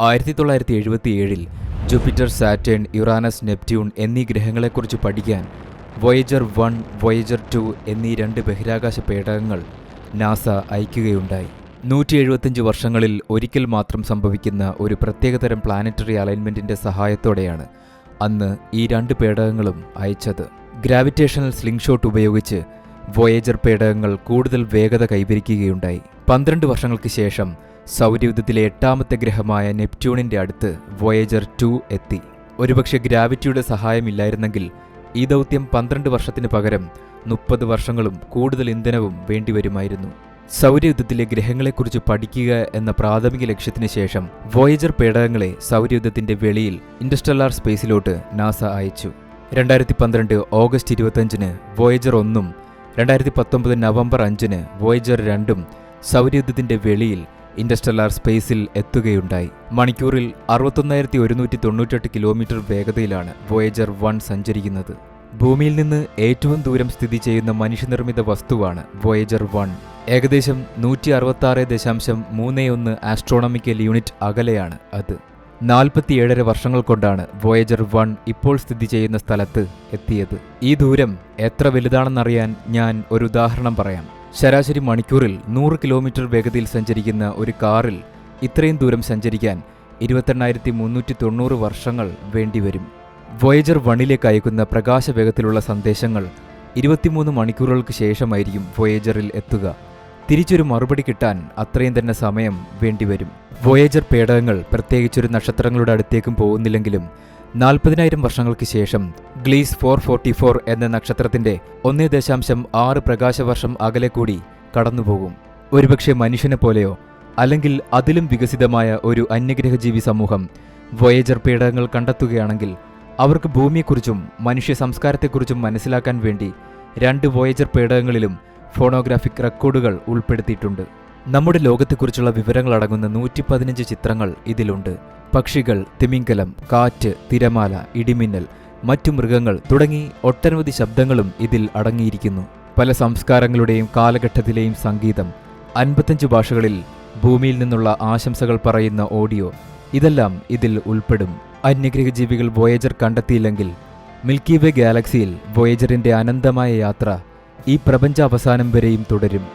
ആയിരത്തി തൊള്ളായിരത്തി എഴുപത്തിയേഴിൽ ജൂപ്പിറ്റർ സാറ്റേൺ യുറാനസ് നെപ്റ്റ്യൂൺ എന്നീ ഗ്രഹങ്ങളെക്കുറിച്ച് പഠിക്കാൻ വോയേജർ വൺ വോയേജർ ടു എന്നീ രണ്ട് ബഹിരാകാശ പേടകങ്ങൾ നാസ അയക്കുകയുണ്ടായി. നൂറ്റി എഴുപത്തിയഞ്ച് വർഷങ്ങളിൽ ഒരിക്കൽ മാത്രം സംഭവിക്കുന്ന ഒരു പ്രത്യേകതരം പ്ലാനറ്ററി അലൈൻമെന്റിന്റെ സഹായത്തോടെയാണ് അന്ന് ഈ രണ്ട് പേടകങ്ങളും അയച്ചത്. ഗ്രാവിറ്റേഷണൽ സ്ലിംഗ് ഷോട്ട് ഉപയോഗിച്ച് വോയേജർ പേടകങ്ങൾ കൂടുതൽ വേഗത കൈവരിക്കുകയുണ്ടായി. പന്ത്രണ്ട് വർഷങ്ങൾക്ക് ശേഷം സൗരയൂഥത്തിലെ എട്ടാമത്തെ ഗ്രഹമായ നെപ്റ്റ്യൂണിന്റെ അടുത്ത് വോയേജർ ടു എത്തി. ഒരുപക്ഷെ ഗ്രാവിറ്റിയുടെ സഹായമില്ലായിരുന്നെങ്കിൽ ഈ ദൗത്യം പന്ത്രണ്ട് വർഷത്തിന് പകരം മുപ്പത് വർഷങ്ങളും കൂടുതൽ ഇന്ധനവും വേണ്ടിവരുമായിരുന്നു. സൗരയുദ്ധത്തിലെ ഗ്രഹങ്ങളെക്കുറിച്ച് പഠിക്കുക എന്ന പ്രാഥമിക ലക്ഷ്യത്തിന് ശേഷം വോയേജർ പേടകങ്ങളെ സൗരയുദ്ധത്തിന്റെ വെളിയിൽ ഇൻഡസ്റ്റലാർ സ്പേസിലോട്ട് നാസ അയച്ചു. രണ്ടായിരത്തി പന്ത്രണ്ട് ഓഗസ്റ്റ് ഇരുപത്തഞ്ചിന് വോയേജർ ഒന്നും രണ്ടായിരത്തി പത്തൊമ്പത് നവംബർ അഞ്ചിന് വോയേജർ രണ്ടും സൗരയുദ്ധത്തിന്റെ വെളിയിൽ ഇൻഡസ്റ്റലാർ സ്പേസിൽ എത്തുകയുണ്ടായി. മണിക്കൂറിൽ അറുപത്തൊന്നായിരത്തി ഒരുന്നൂറ്റി തൊണ്ണൂറ്റെട്ട് കിലോമീറ്റർ വേഗതയിലാണ് വോയേജർ വൺ സഞ്ചരിക്കുന്നത്. ഭൂമിയിൽ നിന്ന് ഏറ്റവും ദൂരം സ്ഥിതി ചെയ്യുന്ന മനുഷ്യനിർമ്മിത വസ്തുവാണ് വോയേജർ വൺ ഏകദേശം നൂറ്റി അറുപത്തി ആറ് ദശാംശം മൂന്ന് ഒന്ന് ആസ്ട്രോണമിക്കൽ യൂണിറ്റ് അകലെയാണ് അത്. നാൽപ്പത്തിയേഴര വർഷങ്ങൾ കൊണ്ടാണ് വോയേജർ വൺ ഇപ്പോൾ സ്ഥിതി ചെയ്യുന്ന സ്ഥലത്ത് എത്തിയത്. ഈ ദൂരം എത്ര വലുതാണെന്നറിയാൻ ഞാൻ ഒരു ഉദാഹരണം പറയാം. ശരാശരി മണിക്കൂറിൽ നൂറ് കിലോമീറ്റർ വേഗതയിൽ സഞ്ചരിക്കുന്ന ഒരു കാറിൽ ഇത്രയും ദൂരം സഞ്ചരിക്കാൻ ഇരുപത്തെണ്ണായിരത്തി മുന്നൂറ്റി തൊണ്ണൂറ് വർഷങ്ങൾ വേണ്ടിവരും. വോയജർ വണ്ണിലേക്ക് അയക്കുന്ന പ്രകാശവേഗത്തിലുള്ള സന്ദേശങ്ങൾ ഇരുപത്തിമൂന്ന് മണിക്കൂറുകൾക്ക് ശേഷമായിരിക്കും വോയേജറിൽ എത്തുക. തിരിച്ചൊരു മറുപടി കിട്ടാൻ അത്രയും തന്നെ സമയം വേണ്ടിവരും. വോയേജർ പേടകങ്ങൾ പ്രത്യേകിച്ചൊരു നക്ഷത്രങ്ങളുടെ അടുത്തേക്കും പോകുന്നില്ലെങ്കിലും നാൽപ്പതിനായിരം വർഷങ്ങൾക്ക് ശേഷം ഗ്ലീസ് ഫോർ ഫോർട്ടി ഫോർ എന്ന നക്ഷത്രത്തിന്റെ ഒന്നേ ദശാംശം ആറ് പ്രകാശവർഷം അകലെ കൂടി കടന്നുപോകും. ഒരുപക്ഷെ മനുഷ്യനെ പോലെയോ അല്ലെങ്കിൽ അതിലും വികസിതമായ ഒരു അന്യഗ്രഹജീവി സമൂഹം വോയേജർ പേടകങ്ങൾ കണ്ടെത്തുകയാണെങ്കിൽ അവർക്ക് ഭൂമിയെക്കുറിച്ചും മനുഷ്യ സംസ്കാരത്തെക്കുറിച്ചും മനസ്സിലാക്കാൻ വേണ്ടി രണ്ട് വോയേജർ പേടകങ്ങളിലും ഫോണോഗ്രാഫിക് റെക്കോർഡുകൾ ഉൾപ്പെടുത്തിയിട്ടുണ്ട്. നമ്മുടെ ലോകത്തെക്കുറിച്ചുള്ള വിവരങ്ങൾ അടങ്ങുന്ന നൂറ്റി പതിനഞ്ച് ചിത്രങ്ങൾ ഇതിലുണ്ട്. പക്ഷികൾ തിമിംഗലം കാറ്റ് തിരമാല ഇടിമിന്നൽ മറ്റു മൃഗങ്ങൾ തുടങ്ങി ഒട്ടനവധി ശബ്ദങ്ങളും ഇതിൽ അടങ്ങിയിരിക്കുന്നു. പല സംസ്കാരങ്ങളുടെയും കാലഘട്ടത്തിലെയും സംഗീതം അൻപത്തഞ്ച് ഭാഷകളിൽ ഭൂമിയിൽ നിന്നുള്ള ആശംസകൾ പറയുന്ന ഓഡിയോ ഇതെല്ലാം ഇതിൽ ഉൾപ്പെടും. അന്യഗ്രഹജീവികൾ വോയേജർ കണ്ടെത്തിയില്ലെങ്കിൽ മിൽക്കി വേ ഗാലക്സിയിൽ വോയേജറിന്റെ അനന്തമായ യാത്ര ഈ പ്രപഞ്ച അവസാനം വരെയും തുടരും.